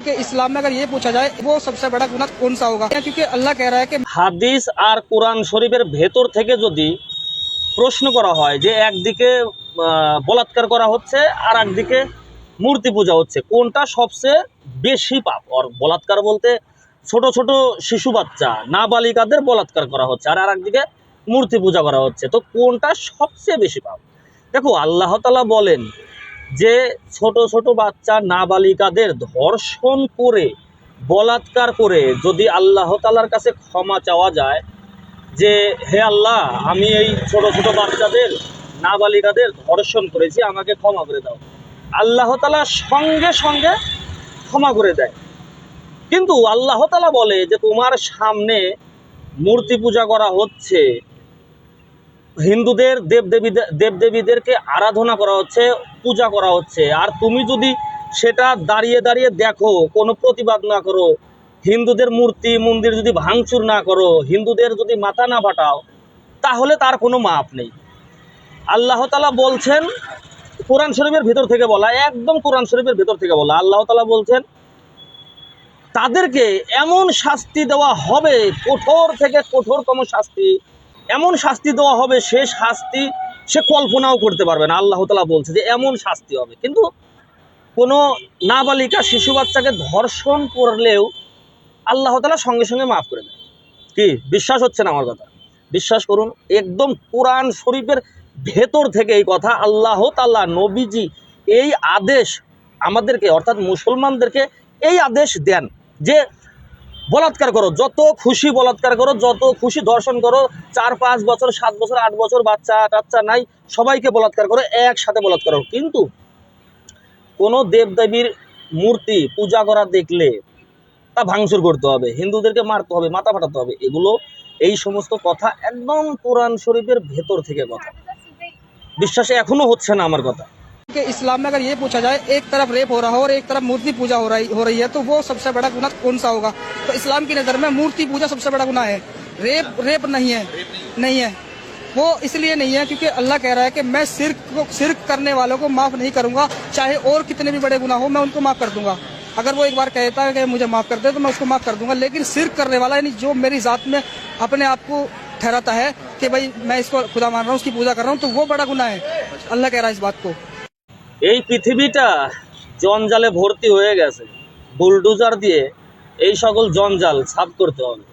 कि इस्लाम में अगर ये पूछा जाए वो सबसे बड़ा गुनाह कौन सा होगा क्योंकि अल्लाह कह रहा है कि হাদিস আর কোরআন শরীফের ভেতর থেকে যদি প্রশ্ন করা হয় যে একদিকে আহ, বলাৎকার করা হচ্ছে আর একদিকে মূর্তি পূজা হচ্ছে কোনটা সবচেয়ে বেশি পাপ আর বলাৎকার বলতে ছোট ছোট শিশু বাচ্চা নাবালিকাদের বলাৎকার করা হচ্ছে আর আর একদিকে মূর্তি পূজা করা হচ্ছে তো কোনটা সবচেয়ে বেশি পাপ দেখো আল্লাহ তালা বলেন যে ছোট ছোট বাচ্চা নাবালিকাদের ধর্ষণ করে, বলাৎকার করে যদি আল্লাহ তালার কাছে ক্ষমা চাওয়া যায়, যে হে আল্লাহ, আমি এই ছোট ছোট বাচ্চাদের, নাবালিকাদের ধর্ষণ করেছি, আমাকে ক্ষমা করে দাও। আল্লাহ তালা সঙ্গে সঙ্গে ক্ষমা করে দেয়। কিন্তু আল্লাহ তালা বলে যে, তোমার সামনে মূর্তি পূজা করা হচ্ছে হিন্দুদের দেবদেবীদের দেবদেবীদেরকে আরাধনা করা হচ্ছে, পূজা করা হচ্ছে। আর তুমি যদি সেটা দাঁড়িয়ে দাঁড়িয়ে দেখো, কোনো প্রতিবাদ না করো, হিন্দুদের মূর্তি, মন্দির যদি ভাঙচুর না করো, হিন্দুদের যদি মাথা না ফাটাও, তাহলে তার কোনো মাপ নেই। আল্লাহ তালা বলছেন, কোরআন শরীফের ভেতর থেকে বলা, একদম কোরআন শরীফের ভেতর থেকে বলা, আল্লাহ তালা বলছেন, তাদেরকে এমন শাস্তি দেওয়া হবে, কঠোর থেকে কঠোরতম শাস্তি এমন শাস্তি দেওয়া হবে, সে শাস্তি সে কল্পনাও করতে পারবে না। আল্লাহ তালা বলছে যে এমন শাস্তি হবে। কিন্তু কোনো নাবালিকা শিশু বাচ্চাকে ধর্ষণ করলেও আল্লাহ তালা সঙ্গে সঙ্গে মাফ করে দেয়। কি? বিশ্বাস হচ্ছে না আমার কথা। বিশ্বাস করুন, একদম কোরআন শরীফের ভেতর থেকে এই কথা আল্লাহ তাল্লাহ নবীজি এই আদেশ আমাদেরকে, অর্থাৎ মুসলমানদেরকে এই আদেশ দেন যে বলাৎকার করো, যত খুশি বলাৎকার করো, যত খুশি দর্শন করো, চার, পাঁচ বছর, সাত বছর, আট বছর, বাচ্চা টাচ্চা নাই, সবাইকে বলাৎকার করো, একসাথে বলাৎকার করো। কিন্তু কোনো দেবদেবীর মূর্তি পূজা করা দেখলে তা ভাঙচুর করতে হবে, হিন্দুদেরকে মারতে হবে, মাথা ফাটাতে হবে। এগুলো, এই সমস্ত কথা একদম কোরআন শরীফের ভেতর থেকে কথা। বিশ্বাসে এখনও হচ্ছে না আমার কথা। कि इस्लाम में अगर ये पूछा जाए, एक तरफ़ रेप हो रहा हो और एक तरफ़ मूर्ति पूजा हो रही हो रही है तो वो सबसे बड़ा गुना कौन सा होगा? तो इस्लाम की नज़र में मूर्ति पूजा सबसे बड़ा गुना है। रेप रेप नहीं है नहीं है। वो इसलिए नहीं है क्योंकि अल्लाह कह रहा है कि मैं सिर्क को सिर्क करने वालों को माफ़ नहीं करूँगा, चाहे और कितने भी बड़े गुना हो, मैं उनको माफ़ कर दूँगा। अगर वो एक बार कहता है कि मुझे माफ़ कर दे तो मैं उसको माफ़ कर दूँगा, लेकिन सिर्क करने वाला, यानी जो मेरी ज़ात में अपने आप को ठहराता है कि भाई मैं इसको खुदा मान रहा हूँ, उसकी पूजा कर रहा हूँ तो वो बड़ा गुना है। अल्लाह कह रहा है इस बात को। এই পৃথিবীটা জঞ্জালে ভর্তি হয়ে গেছে। বুলডোজার দিয়ে এই সকল জঞ্জাল সাফ করতে হবে।